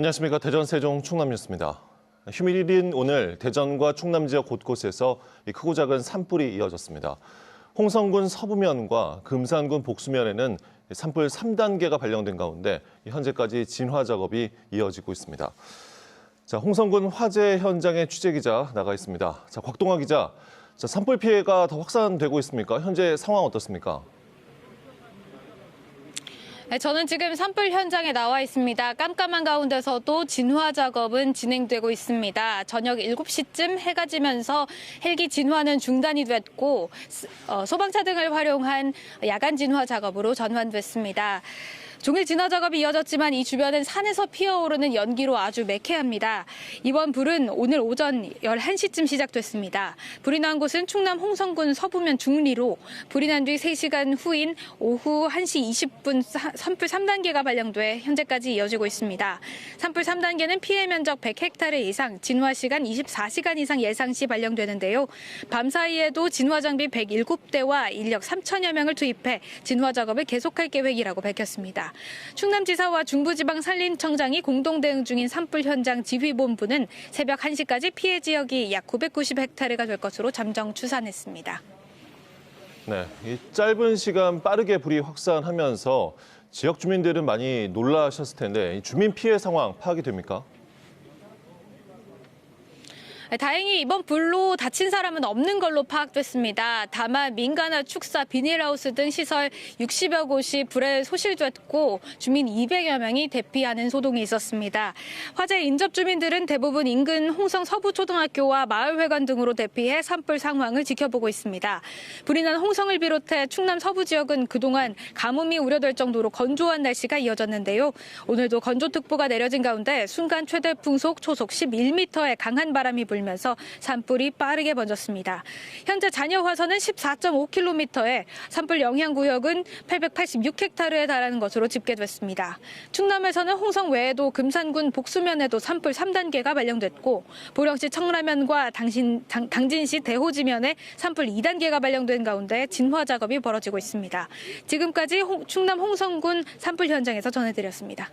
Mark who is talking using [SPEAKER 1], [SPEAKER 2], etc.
[SPEAKER 1] 안녕하십니까. 대전 세종 충남 뉴스입니다. 휴일인 오늘 대전과 충남 지역 곳곳에서 이 크고 작은 산불이 이어졌습니다. 홍성군 서부면과 금산군 복수면에는 산불 3단계가 발령된 가운데 현재까지 진화 작업이 이어지고 있습니다. 자, 홍성군 화재 현장에 취재 기자 나가 있습니다. 자, 곽동아 기자. 자, 산불 피해가 더 확산되고 있습니까? 현재 상황 어떻습니까?
[SPEAKER 2] 네, 저는 지금 산불 현장에 나와 있습니다. 깜깜한 가운데서도 진화 작업은 진행되고 있습니다. 저녁 7시쯤 해가 지면서 헬기 진화는 중단이 됐고 스- 어, 소방차 등을 활용한 야간 진화 작업으로 전환됐습니다. 종일 진화 작업이 이어졌지만 이 주변은 산에서 피어오르는 연기로 아주 매캐합니다. 이번 불은 오늘 오전 11시쯤 시작됐습니다. 불이 난 곳은 충남 홍성군 서부면 중리로 불이 난 뒤 3시간 후인 오후 1시 20분 사- 산불 3단계가 발령돼 현재까지 이어지고 있습니다. 산불 3단계는 피해 면적 100헥타르 이상, 진화 시간 24시간 이상 예상 시 발령되는데요. 밤 사이에도 진화 장비 107대와 인력 3천여 명을 투입해 진화 작업을 계속할 계획이라고 밝혔습니다. 충남지사와 중부지방산림청장이 공동 대응 중인 산불 현장 지휘본부는 새벽 1시까지 피해 지역이 약 990헥타르가 될 것으로 잠정 추산했습니다.
[SPEAKER 1] 네, 이 짧은 시간 빠르게 불이 확산하면서 지역 주민들은 많이 놀라셨을 텐데 이 주민 피해 상황 파악이 됩니까?
[SPEAKER 2] 다행히 이번 불로 다친 사람은 없는 걸로 파악됐습니다. 다만 민가나 축사, 비닐하우스 등 시설 60여 곳이 불에 소실됐고 주민 200여 명이 대피하는 소동이 있었습니다. 화재 인접 주민들은 대부분 인근 홍성 서부초등학교와 마을회관 등으로 대피해 산불 상황을 지켜보고 있습니다. 불이 난 홍성을 비롯해 충남 서부 지역은 그동안 가뭄이 우려될 정도로 건조한 날씨가 이어졌는데요. 오늘도 건조특보가 내려진 가운데 순간 최대 풍속 초속 11m의 강한 바람이 불면서 산불이 빠르게 번졌습니다. 현재 잔여 화선은 14.5km에 산불 영향 구역은 886헥타르에 달하는 것으로 집계됐습니다. 충남에서는 홍성 외에도 금산군 복수면에도 산불 3단계가 발령됐고 보령시 청라면과 당신, 당, 당진시 대호지면에 산불 2단계가 발령된 가운데 진화 작업이 벌어지고 있습니다. 지금까지 홍- 충남 홍성군 산불 현장에서 전해드렸습니다.